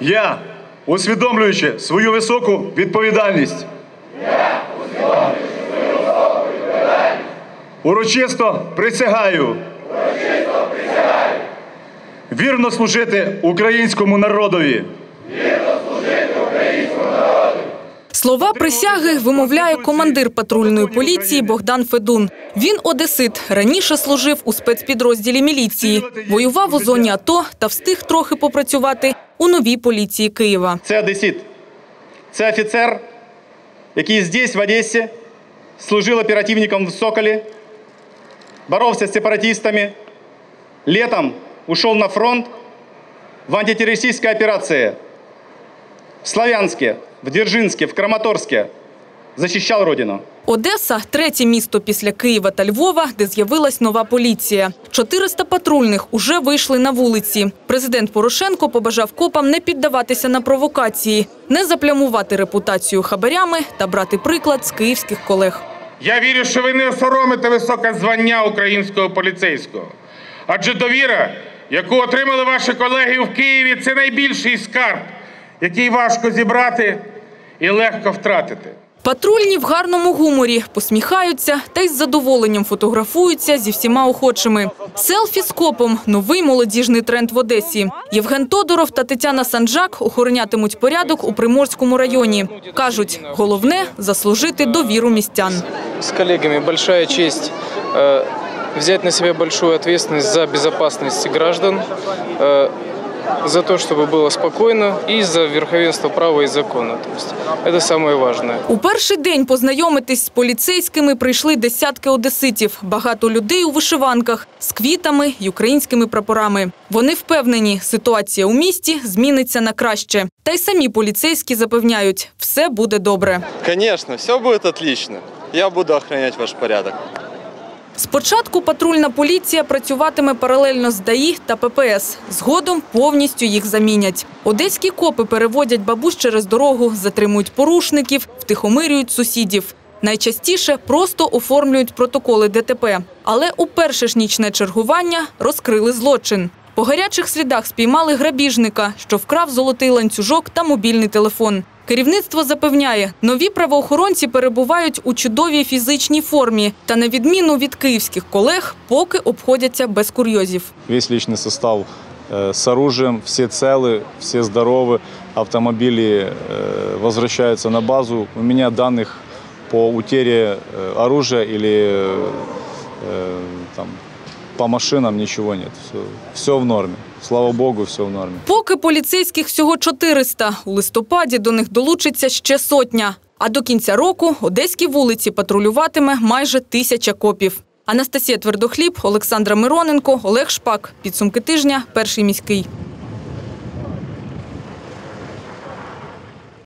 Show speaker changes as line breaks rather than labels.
Я, усвідомлюючи свою високу відповідальність, урочисто присягаю. Урочисто присягаю. Вірно служити українському народові.
Слова присяги вимовляє командир патрульної поліції Богдан Федун. Він одесит. Раніше служив у спецпідрозділі міліції, воював у зоні АТО та встиг трохи попрацювати у новій поліції Києва.
Це одесит. Це офіцер, який здесь, в Одесі, служив оперативником в Соколі, боровся з сепаратистами, летом ушел на фронт в антитеррористической операции в Славянске, в Дзержинске, в Краматорске. Защищал Родину.
Одеса третє місто після Києва та Львова, де з'явилась нова поліція. 400 патрульних уже вийшли на вулиці. Президент Порошенко побажав копам не піддаватися на провокації, не заплямувати репутацію хабарями та брати приклад з київських колег.
Я вірю, що ви не осоромите високе звання українського поліцейського. Адже довіра, яку отримали ваші колеги в Києві, це найбільший скарб, який важко зібрати і легко втратити.
Патрульні в гарному гуморі посміхаються та із задоволенням фотографуються зі всіма охочими. Селфі з копом – новий молодіжний тренд в Одесі. Євген Тодоров та Тетяна Санджак охоронятимуть порядок у Приморському районі. Кажуть, головне – заслужити довіру містян.
с коллегами большая честь э, взять на себя большую ответственность за безопасность граждан, э, за то, чтобы было спокойно и за верховенство права и закона. То есть это самое важное.
У перший день познайомитись з поліцейськими прийшли десятки одеситів. Багато людей у вишиванках з квітами й українськими прапорами. Вони впевнені, ситуація у місті зміниться на краще. Та й самі поліцейські запевняють, все буде добре.
Конечно, все будет отлично. Я буду охранять ваш порядок.
Спочатку патрульна поліція працюватиме паралельно з ДАІ та ППС. Згодом повністю їх замінять. Одеські копи переводять бабусь через дорогу, затримують порушників, втихомирюють сусідів. Найчастіше просто оформлюють протоколи ДТП. Але у перше ж нічне чергування розкрили злочин. По гарячих слідах спіймали грабіжника, що вкрав золотий ланцюжок та мобільний телефон. Керівництво запевняє, нові правоохоронці перебувають у чудовій фізичній формі та, на відміну від київських колег, поки обходяться без курйозів.
Весь личный состав э, с оружием, все целы, все здоровы, автомобили э, возвращаются на базу. У меня данных по утере э, оружия или э, э, там, по машинам нічого нет. Все, все в нормі. Слава богу, все в нормі.
Поки поліцейських всього 400, у листопаді до них долучиться ще сотня. А до кінця року одеські вулиці патрулюватиме майже тисяча копів. Анастасія Твердохліб, Олександра Мироненко, Олег Шпак. Підсумки тижня. Перший міський.